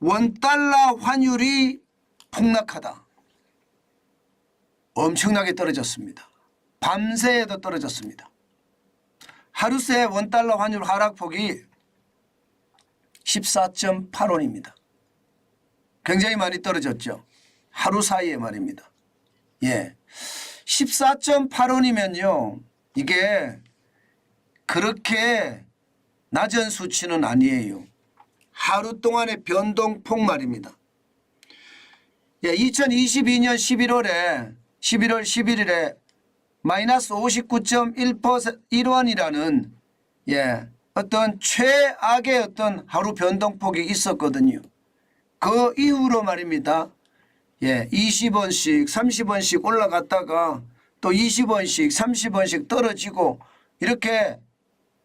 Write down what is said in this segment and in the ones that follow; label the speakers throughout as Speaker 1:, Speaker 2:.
Speaker 1: 원달러 환율이 폭락하다. 엄청나게 떨어졌습니다. 밤새에도 떨어졌습니다. 하루 새 원달러 환율 하락폭이 14.8원입니다. 굉장히 많이 떨어졌죠. 하루 사이에 말입니다. 예. 14.8원이면요. 이게 그렇게 낮은 수치는 아니에요. 하루 동안의 변동폭 말입니다. 예, 2022년 11월에 11월 11일에 마이너스 59.1원이라는 예, 어떤 최악의 어떤 하루 변동폭이 있었거든요. 그 이후로 말입니다. 예, 20원씩 30원씩 올라갔다가 또 20원씩 30원씩 떨어지고 이렇게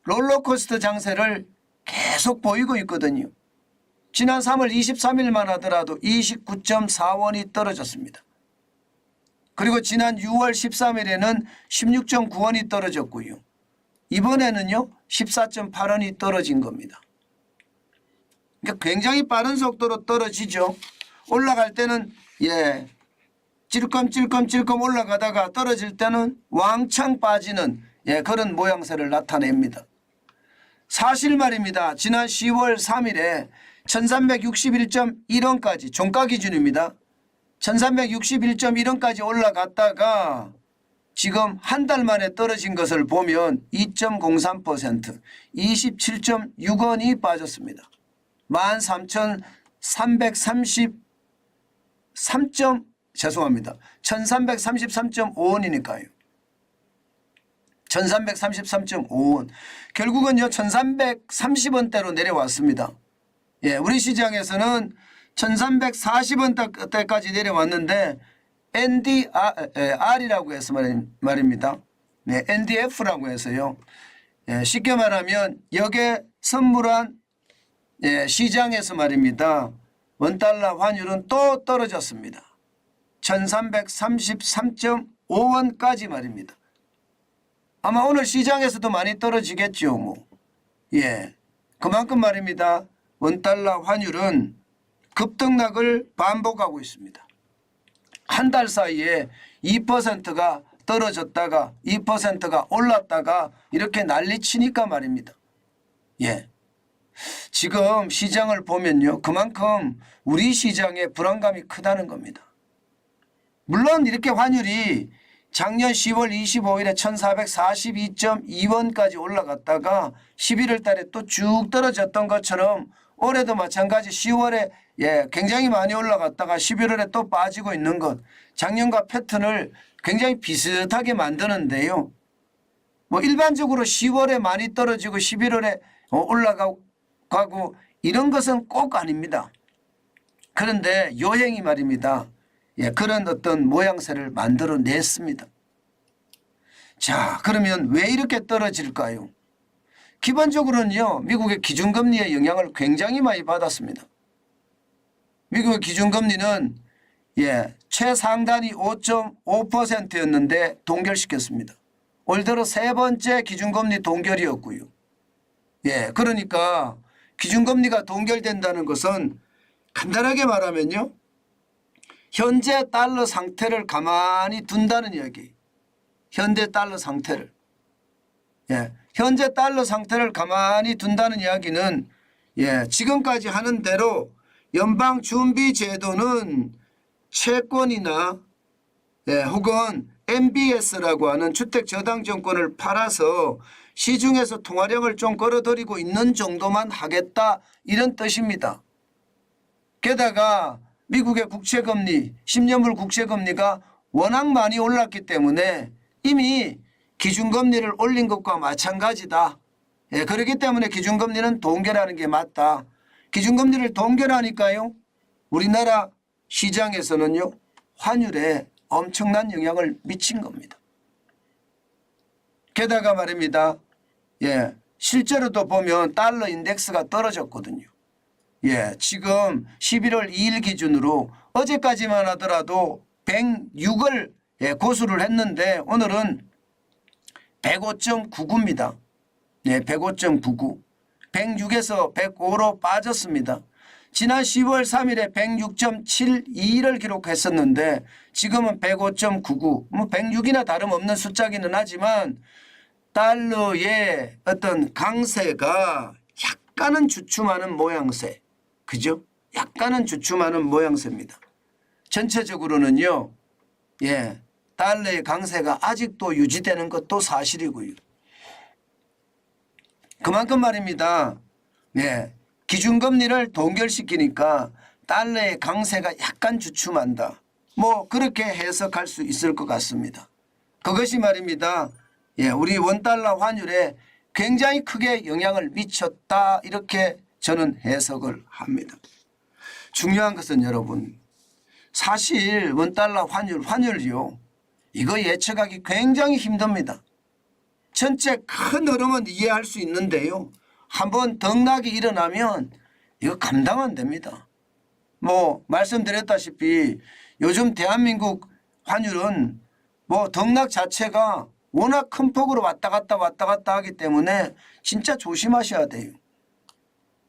Speaker 1: 롤러코스터 장세를 계속 보이고 있거든요. 지난 3월 23일만 하더라도 29.4원이 떨어졌습니다. 그리고 지난 6월 13일에는 16.9원이 떨어졌고요. 이번에는요 14.8원이 떨어진 겁니다. 그러니까 굉장히 빠른 속도로 떨어지죠. 올라갈 때는 예 찔끔찔끔찔끔 올라가다가 떨어질 때는 왕창 빠지는 예 그런 모양새를 나타냅니다. 사실 말입니다. 지난 10월 3일에 1361.1원까지 종가 기준입니다. 1361.1원까지 올라갔다가 지금 한 달 만에 떨어진 것을 보면 2.03% 27.6원이 빠졌습니다. 13,333. 죄송합니다. 1333.5원이니까요. 1333.5원. 결국은요, 1330원대로 내려왔습니다. 예, 우리 시장에서는 1340원대까지 내려왔는데, NDR이라고 해서 말- 말입니다. 네, NDF라고 해서요. 예, 쉽게 말하면, 역에 선물한 예, 시장에서 말입니다. 원달러 환율은 또 떨어졌습니다. 1333.5원까지 말입니다. 아마 오늘 시장에서도 많이 떨어지겠죠. 뭐. 예. 그만큼 말입니다. 원달러 환율은 급등락을 반복하고 있습니다. 한 달 사이에 2%가 떨어졌다가 2%가 올랐다가 이렇게 난리치니까 말입니다. 예. 지금 시장을 보면요. 그만큼 우리 시장의 불안감이 크다는 겁니다. 물론 이렇게 환율이 작년 10월 25일에 1442.2원까지 올라갔다가 11월 달에 또 쭉 떨어졌던 것처럼 올해도 마찬가지 10월에 예, 굉장히 많이 올라갔다가 11월에 또 빠지고 있는 것. 작년과 패턴을 굉장히 비슷하게 만드는데요. 뭐 일반적으로 10월에 많이 떨어지고 11월에 어, 올라가고 이런 것은 꼭 아닙니다. 그런데 요행이 말입니다. 예, 그런 어떤 모양새를 만들어 냈습니다. 자, 그러면 왜 이렇게 떨어질까요? 기본적으로는요, 미국의 기준금리의 영향을 굉장히 많이 받았습니다. 미국의 기준금리는 예, 최상단이 5.5%였는데 동결시켰습니다. 올 들어 세 번째 기준금리 동결이었고요. 예, 그러니까 기준금리가 동결된다는 것은 간단하게 말하면요. 현재 달러 상태를 가만히 둔다는 이야기. 현재 달러 상태를. 예. 현재 달러 상태를 가만히 둔다는 이야기는 예, 지금까지 하는 대로 연방 준비 제도는 채권이나 예, 혹은 MBS라고 하는 주택 저당 정권을 팔아서 시중에서 통화량을 좀 걸어들이고 있는 정도만 하겠다 이런 뜻입니다. 게다가 미국의 국채금리, 10년물 국채금리가 워낙 많이 올랐기 때문에 이미 기준금리를 올린 것과 마찬가지다. 예, 그렇기 때문에 기준금리는 동결하는 게 맞다. 기준금리를 동결하니까요. 우리나라 시장에서는요. 환율에 엄청난 영향을 미친 겁니다. 게다가 말입니다. 예, 실제로도 보면 달러 인덱스가 떨어졌거든요. 예, 지금 11월 2일 기준으로 어제까지만 하더라도 106을 예, 고수를 했는데 오늘은 105.99입니다. 예, 105.99. 106에서 105로 빠졌습니다. 지난 10월 3일에 106.72를 기록했었는데 지금은 105.99, 뭐 106이나 다름없는 숫자기는 하지만 달러의 어떤 강세가 약간은 주춤하는 모양새. 그죠? 약간은 주춤하는 모양새입니다. 전체적으로는요. 예. 달러의 강세가 아직도 유지되는 것도 사실이고요. 그만큼 말입니다. 예. 기준금리를 동결시키니까 달러의 강세가 약간 주춤한다. 뭐 그렇게 해석할 수 있을 것 같습니다. 그것이 말입니다. 예, 우리 원달러 환율에 굉장히 크게 영향을 미쳤다 이렇게 저는 해석을 합니다. 중요한 것은 여러분 사실 원달러 환율 환율이요 이거 예측하기 굉장히 힘듭니다. 전체 큰 흐름은 이해할 수 있는데요. 한번 등락이 일어나면 이거 감당 안 됩니다. 뭐 말씀드렸다시피 요즘 대한민국 환율은 뭐 등락 자체가 워낙 큰 폭으로 왔다 갔다 왔다 갔다 하기 때문에 진짜 조심하셔야 돼요.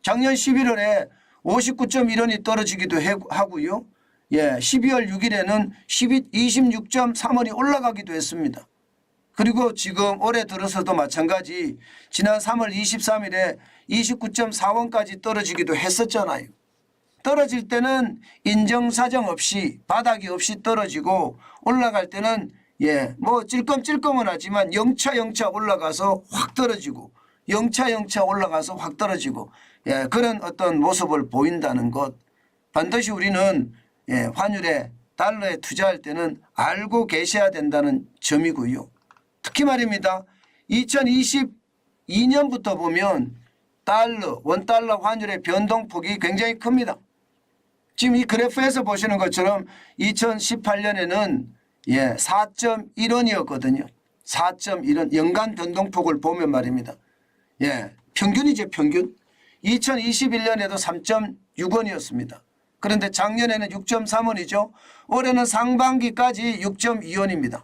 Speaker 1: 작년 11월에 59.1원이 떨어지기도 해- 하고요. 예, 12월 6일에는 12, 26.3원이 올라가기도 했습니다. 그리고 지금 올해 들어서도 마찬가지 지난 3월 23일에 29.4원까지 떨어지기도 했었잖아요. 떨어질 때는 인정사정 없이 바닥이 없이 떨어지고 올라갈 때는 예, 뭐 찔끔찔끔은 하지만 영차 영차 올라가서 확 떨어지고 영차 영차 올라가서 확 떨어지고 예, 그런 어떤 모습을 보인다는 것 반드시 우리는 예, 환율에 달러에 투자할 때는 알고 계셔야 된다는 점이고요. 특히 말입니다. 2022년부터 보면 달러, 원달러 환율의 변동폭이 굉장히 큽니다. 지금 이 그래프에서 보시는 것처럼 2018년에는 예, 4.1원이었거든요. 4.1원 연간 변동폭을 보면 말입니다. 예, 평균이죠, 평균. 2021년에도 3.6원이었습니다. 그런데 작년에는 6.3원이죠. 올해는 상반기까지 6.2원입니다.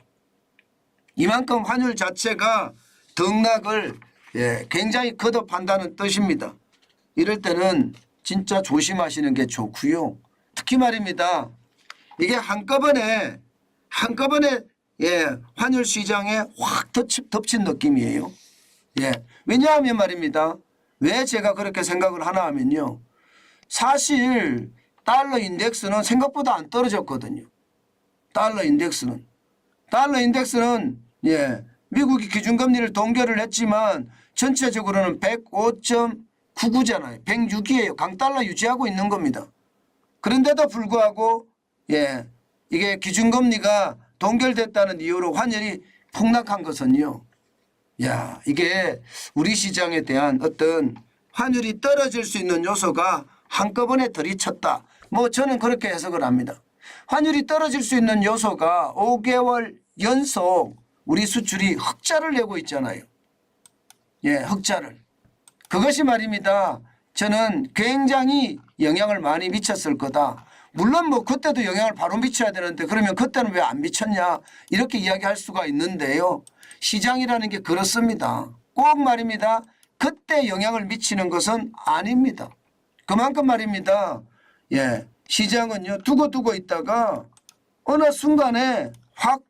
Speaker 1: 이만큼 환율 자체가 등락을 예, 굉장히 거듭한다는 뜻입니다. 이럴 때는 진짜 조심하시는 게 좋고요. 특히 말입니다. 이게 한꺼번에 한꺼번에 예, 환율 시장에 확 덮친, 덮친 느낌이에요. 예. 왜냐하면 말입니다. 왜 제가 그렇게 생각을 하나 하면요. 사실 달러 인덱스는 생각보다 안 떨어졌거든요. 달러 인덱스는. 달러 인덱스는 예, 미국이 기준금리를 동결을 했지만 전체적으로는 105.99잖아요. 106이에요. 강달러 유지하고 있는 겁니다. 그런데도 불구하고 예, 이게 기준금리가 동결됐다는 이유로 환율이 폭락한 것은요. 야, 이게 우리 시장에 대한 어떤 환율이 떨어질 수 있는 요소가 한꺼번에 들이쳤다. 뭐 저는 그렇게 해석을 합니다. 환율이 떨어질 수 있는 요소가 5개월 연속 우리 수출이 흑자를 내고 있잖아요. 예, 흑자를. 그것이 말입니다. 저는 굉장히 영향을 많이 미쳤을 거다. 물론 뭐 그때도 영향을 바로 미쳐야 되는데 그러면 그때는 왜 안 미쳤냐 이렇게 이야기할 수가 있는데요. 시장이라는 게 그렇습니다. 꼭 말입니다. 그때 영향을 미치는 것은 아닙니다. 그만큼 말입니다. 예, 시장은요 두고두고 있다가 어느 순간에 확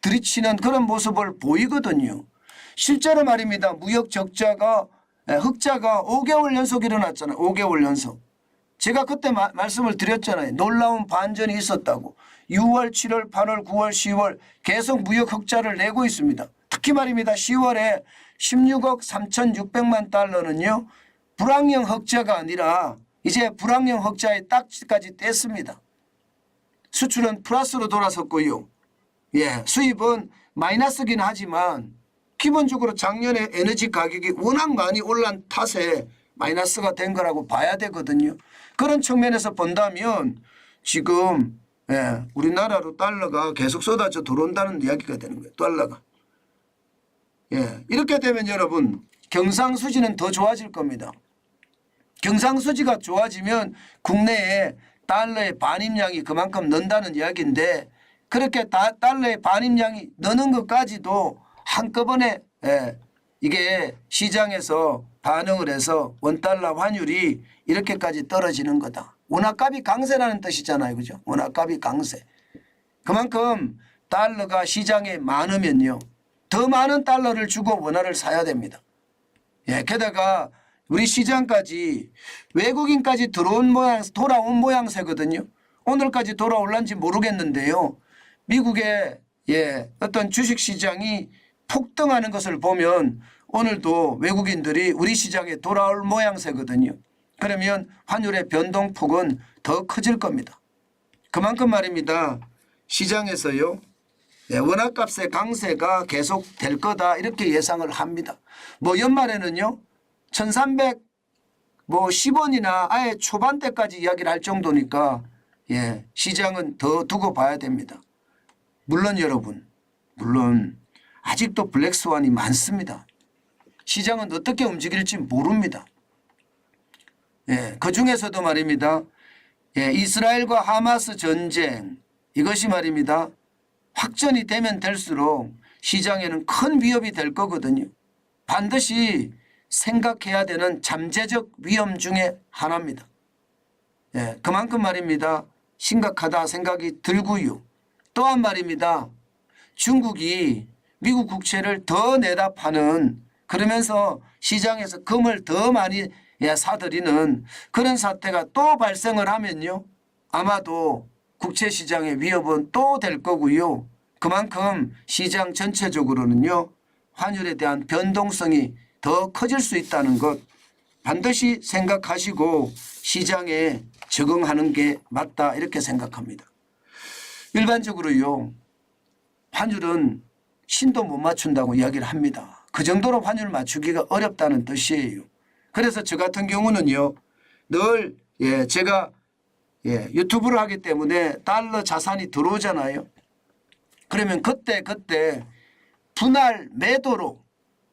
Speaker 1: 들이치는 그런 모습을 보이거든요. 실제로 말입니다. 무역 적자가 예, 흑자가 5개월 연속 일어났잖아요. 5개월 연속. 제가 그때 마- 말씀을 드렸잖아요. 놀라운 반전이 있었다고. 6월, 7월, 8월, 9월, 10월 계속 무역 흑자를 내고 있습니다. 특히 말입니다. 10월에 16억 3,600만 달러는요. 불황형 흑자가 아니라 이제 불황형 흑자의 딱지까지 뗐습니다. 수출은 플러스로 돌아섰고요. 예, 수입은 마이너스긴 하지만 기본적으로 작년에 에너지 가격이 워낙 많이 올란 탓에 마이너스가 된 거라고 봐야 되거든요. 그런 측면에서 본다면 지금 예, 우리나라로 달러가 계속 쏟아져 들어온다는 이야기가 되는 거예요. 달러가. 예, 이렇게 되면 여러분 경상수지는 더 좋아질 겁니다. 경상수지가 좋아지면 국내에 달러의 반입량이 그만큼 는다는 이야기인데 그렇게 다, 달러의 반입량이 느는 것까지도 한꺼번에 예, 이게 시장에서 반응을 해서 원달러 환율이 이렇게까지 떨어지는 거다. 원화값이 강세라는 뜻이잖아요. 그죠? 원화값이 강세. 그만큼 달러가 시장에 많으면요. 더 많은 달러를 주고 원화를 사야 됩니다. 예, 게다가 우리 시장까지 외국인까지 들어온 모양, 돌아온 모양새거든요. 오늘까지 돌아올란지 모르겠는데요. 미국의 예, 어떤 주식 시장이 폭등하는 것을 보면 오늘도 외국인들이 우리 시장에 돌아올 모양새거든요. 그러면 환율의 변동폭은 더 커질 겁니다. 그만큼 말입니다. 시장에서요. 예, 원화값의 강세가 계속 될 거다 이렇게 예상을 합니다. 뭐 연말에는요. 1300뭐 10원이나 아예 초반대까지 이야기를 할 정도니까 예, 시장은 더 두고 봐야 됩니다. 물론 여러분, 물론 아직도 블랙스완이 많습니다. 시장은 어떻게 움직일지 모릅니다. 예, 그 중에서도 말입니다. 예, 이스라엘과 하마스 전쟁 이것이 말입니다. 확전이 되면 될수록 시장에는 큰 위협이 될 거거든요. 반드시 생각해야 되는 잠재적 위험 중에 하나입니다. 예, 그만큼 말입니다. 심각하다 생각이 들고요. 또한 말입니다. 중국이 미국 국채를 더 내다 파는 그러면서 시장에서 금을 더 많이 예, 사들이는 그런 사태가 또 발생을 하면요. 아마도 국채 시장의 위협은 또 될 거고요. 그만큼 시장 전체적으로는요. 환율에 대한 변동성이 더 커질 수 있다는 것 반드시 생각하시고 시장에 적응하는 게 맞다 이렇게 생각합니다. 일반적으로요. 환율은 신도 못 맞춘다고 이야기를 합니다. 그 정도로 환율 맞추기가 어렵다는 뜻이에요. 그래서 저 같은 경우는요. 늘 예, 제가 예, 유튜브를 하기 때문에 달러 자산이 들어오잖아요. 그러면 그때 그때 분할 매도로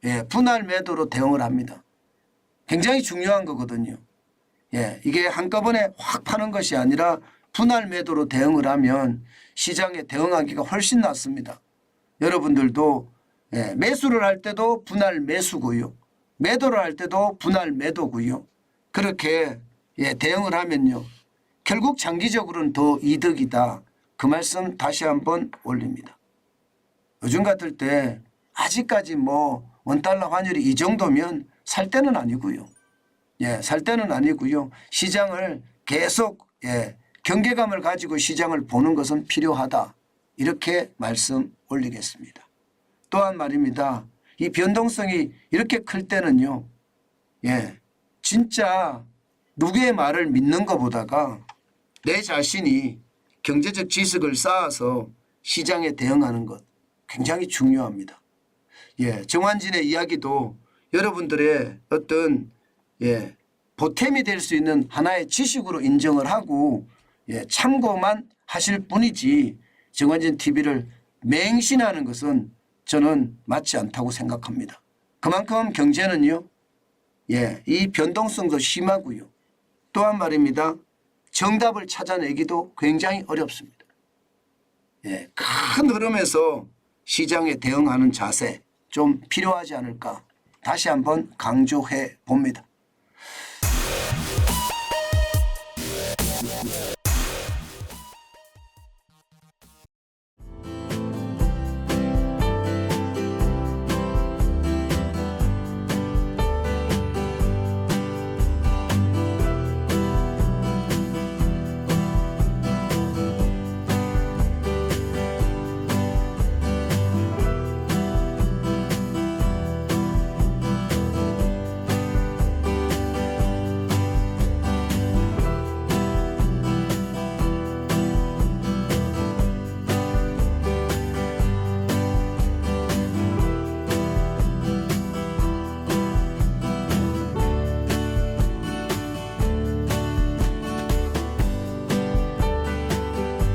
Speaker 1: 예, 분할 매도로 대응을 합니다. 굉장히 중요한 거거든요. 예, 이게 한꺼번에 확 파는 것이 아니라 분할 매도로 대응을 하면 시장에 대응하기가 훨씬 낫습니다. 여러분들도 예, 매수를 할 때도 분할 매수고요. 매도를 할 때도 분할 매도고요. 그렇게 예, 대응을 하면요. 결국 장기적으로는 더 이득이다. 그 말씀 다시 한번 올립니다. 요즘 같을 때 아직까지 뭐 원달러 환율이 이 정도면 살 때는 아니고요. 예, 살 때는 아니고요. 시장을 계속 예, 경계감을 가지고 시장을 보는 것은 필요하다. 이렇게 말씀 올리겠습니다. 또한 말입니다. 이 변동성이 이렇게 클 때는요. 예, 진짜 누구의 말을 믿는 것보다가 내 자신이 경제적 지식을 쌓아서 시장에 대응하는 것 굉장히 중요합니다. 예, 정환진의 이야기도 여러분들의 어떤 예, 보탬이 될 수 있는 하나의 지식으로 인정을 하고 예, 참고만 하실 뿐이지 정환진 TV를 맹신하는 것은 저는 맞지 않다고 생각합니다. 그만큼 경제는요, 예, 이 변동성도 심하고요. 또한 말입니다. 정답을 찾아내기도 굉장히 어렵습니다. 예, 큰 흐름에서 시장에 대응하는 자세 좀 필요하지 않을까 다시 한번 강조해 봅니다.